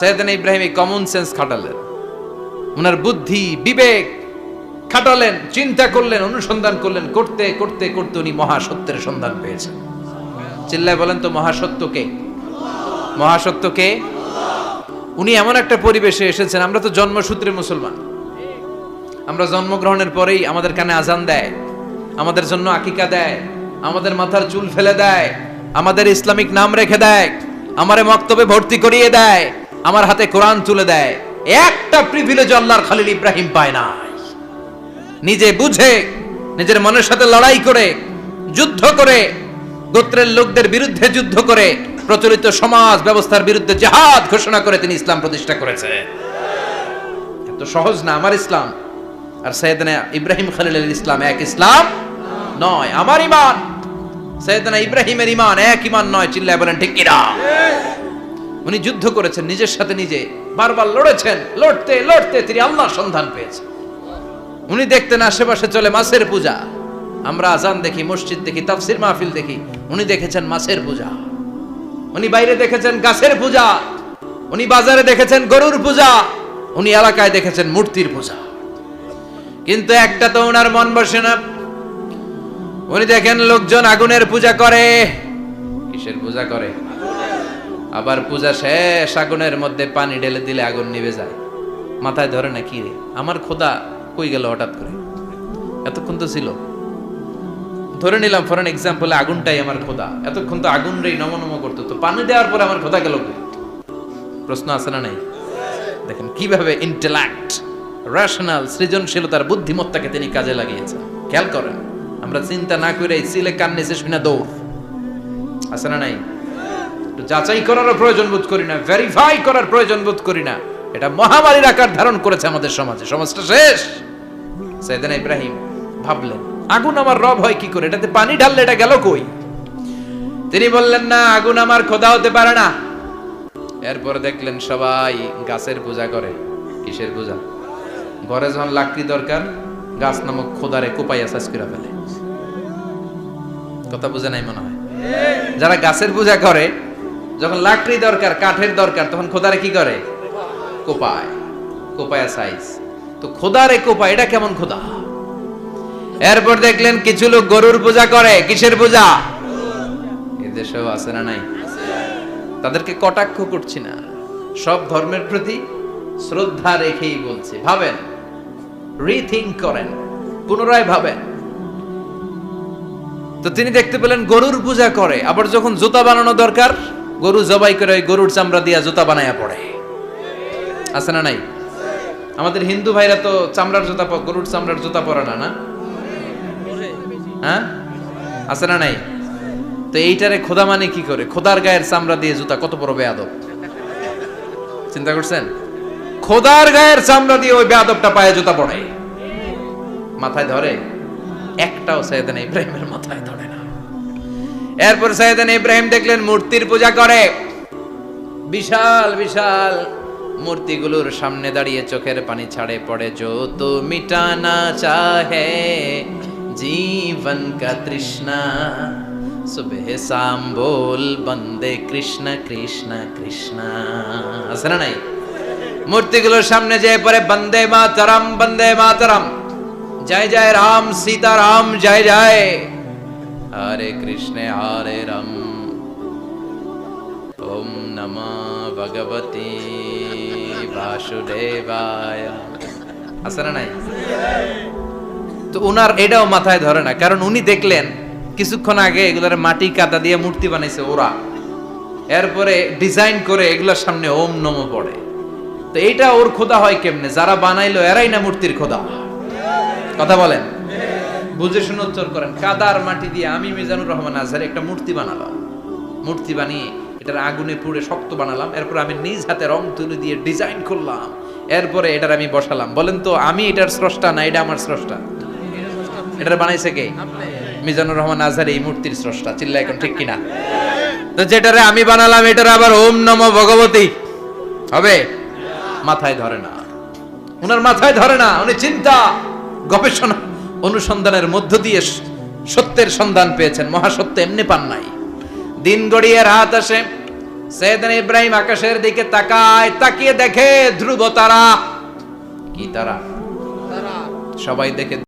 সৈয়দান ইব্রাহিম এই common sense খাটালেন। ওনার বুদ্ধি, বিবেক খাটালেন, চিন্তা করলেন, অনুসন্ধান করলেন, করতে করতে করতে উনি মহাসত্যের সন্ধান পেয়েছেন। চিল্লায় বলেন তো মহাসত্যকে মহাসত্যকে উনি এমন একটা পরিবেশে এসেছেন, আমরা তো জন্মসূত্রে মুসলমান। আমরা জন্মগ্রহণের পরেই আমাদের কানে আজান দেয়, আমাদের জন্য আকিকা দেয়, আমাদের মাথার চুল ফেলে দেয়, আমাদের ইসলামিক নাম রেখে দেয়, আমারে মক্তবে ভর্তি করিয়ে দেয় আমার হাতে কোরআন তুলে দেয়। একটা প্রিভিলেজ আল্লাহর খালিল ইব্রাহিম পায় না নিজে বুঝে, নিজের মনের সাথে লড়াই করে, যুদ্ধ করে, গোত্রের লোকদের বিরুদ্ধে যুদ্ধ করে, প্রচলিত সমাজ ব্যবস্থার বিরুদ্ধে জেহাদ ঘোষণা করে তিনি ইসলাম প্রতিষ্ঠা করেছে। এত সহজ না, আমার ইসলাম। আর সৈয়দনা ইব্রাহিম খালিলের ইসলাম এক ইসলাম নয়, আমার ইমান। সৈয়দনা ইব্রাহিমের ইমান এক ইমান নয়, চিল্লায় বলেন, ঠিক কিনা? উনি যুদ্ধ করেছেন, নিজের সাথে নিজে। বারবার লড়েছেন, লড়তে লড়তে তিনি আল্লাহর সন্ধান পেয়েছেন। উনি দেখতেন আশেপাশে চলে মাছের পূজা। আমরা আজান দেখি, মসজিদ দেখি, তাফসির মাহফিল দেখি, উনি দেখেছেন মাছের পূজা। উনি বাইরে দেখেছেন গাছের পূজা। উনি বাজারে দেখেছেন গরুর পূজা। উনি এলাকায় দেখেছেন মূর্তির পূজা। কিন্তু একটা তো ওনার মন বসে না। উনি দেখেন লোকজন আগুনের পূজা করে। কিসের পূজা করে? আবার পূজা শেষ আগুনের মধ্যে পানি ঢেলে দিলে আগুন নিভে যায়। মাথায় ধরে না, কি রে? আমার খোদা কই গেল হঠাৎ করে? এতক্ষণ তো ছিল। ধরে নিলাম ফর এক্সাম্পল আগুনটাই আমার খোদা। এতক্ষণ তো আগুন রেই নম নম করতো। তো পানি দেওয়ার পরে আমার খোদা গেল প্রশ্ন আছে না নাই? দেখেন কীভাবে ইন্টেলেক্ট রেশনাল সৃজনশীলতার বুদ্ধিমত্তাকে তিনি কাজে লাগিয়েছেন। খেয়াল করেন, আমরা চিন্তা না করে সিলে নিচে শুনে দৌড়। আছে না নাই? যাচাই করারও প্রয়োজন বোধ করি না ভেরিফাই করার প্রয়োজন বোধ করি না। এটা মহামারীর আকার ধারণ করেছে আমাদের সমাজে। সমাজটা শেষ। সাইদানা ইব্রাহিম ভাবলেন, আগুন আমার রব হয় কি করে? এটাতে পানি ঢাললে এটা গেল কই? তিনি বললেন, না, আগুন আমার খোদা হতে পারে না। এরপর দেখলেন সবাই গাছের পূজা করে। কিসের পূজা? ঘরে যখন লাকড়ি দরকার, গাছ নামক খোদারে কোপাইয়া সাজ করে ফেলে। কথা বুঝে নাই মনে হয়? যারা গাছের পূজা করে যখন লাকড়ি দরকার, কাঠের দরকার, তখন খোদারে কি করে? কোপায়। কোপায়া সাইজ তো খোদারে কোপায়, এটা কেমন খোদা? এরপর দেখলেন কিছু লোক গরুর পূজা করে। কিসের পূজা? এদেশেও আছে না নাই? তাদেরকে কটাক্ষ করছি না। সব ধর্মের প্রতি শ্রদ্ধা রেখেই বলছি। ভাবেন রিথিঙ্ক করেন, পুনরায় ভাবেন। তো তিনি দেখতে পেলেন গরুর পূজা করে, আবার যখন জুতা বানানো দরকার গরু জবাই করে ওই গরুর চামড়া দিয়া জুতা বানায়া পড়ে। আছে না নাই? আমাদের হিন্দু ভাইরা তো চামড়ার জুতা গরুর চামড়ার জুতা পরে না না? হ্যাঁ? আছে না নাই? তো এইটারে খোদা মানে কি করে? খোদার গায়ের চামড়া দিয়ে জুতা, কত বড় বেয়াদব। চিন্তা করছেন? খোদার গায়ের চামড়া দিয়ে ওই বেয়াদবটা পায়ে জুতা পড়ে। মাথায় ধরে? একটাও সৈয়দান ইব্রাহিমের মাথায় ধরে না। এরপর সৈয়দান ইব্রাহিম দেখলেন মূর্তির পূজা করে। বিশাল বিশাল মূর্তিগুলোর সামনে দাঁড়িয়ে চোখের পানি ছাড়ে পড়ে। যো তো মিটানা চাহে, জীবন কা তৃষ্ণা, সুবেহ শাম বল বন্দে কৃষ্ণ কৃষ্ণ কৃষ্ণ। আছে না নাই? মূর্তিগুলোর সামনে যে পরে বন্দে মাতরম বন্দে মাতরম। জয় জয় রাম সীতা রাম জয় জয়। হরে কৃষ্ণ হরে রাম ওম নমঃ ভগবতী বাসুদেবায় আছে না নাই তো উনার এটাও মাথায় ধরে না কারণ উনি দেখলেন কিছুক্ষণ আগে এগুলোর মাটি কাদা দিয়ে মূর্তি বানাইছে ওরা এরপরে ডিজাইন করে এগুলোর সামনে ওম নম পড়ে তো এইটা ওর খোদা হয় কেমনে যারা বানাইলো এরাই না মূর্তির খোদা কথা বলেন বুঝে শুনে উত্তর করেন, কাদার মাটি দিয়ে আমি মিজানুর রহমান আজহার একটা মূর্তি বানালাম। মূর্তি বানিয়ে এটার আগুনে পুড়ে শক্ত বানালাম, এরপর আমি নিজ হাতে রং তুলি দিয়ে ডিজাইন করলাম, এরপরে এটার আমি বসালাম। বলেন তো, আমি এটার স্রষ্টা না, এটা আমার স্রষ্টা? এটার বানাইছে কে? মিজানুর রহমান আজহার এই মূর্তির স্রষ্টা চিল্লা এখন ঠিক কিনা? তো যেটারে আমি বানালাম, এটার আবার ওম নম ভগবতী। হবে? মাথায় ধরে না। ওনার মাথায় ধরে না, উনি চিন্তা, গবেষণা। অনুসন্ধানের মধ্য দিয়ে সত্যের সন্ধান পেয়েছেন। মহাসত্য এমনি পান নাই। দিন গড়িয়ে রাত আসে। সেদিন ইব্রাহিম আকাশের দিকে তাকায়, তাকিয়ে দেখে ধ্রুব তারা। কি তারা? সবাই দেখে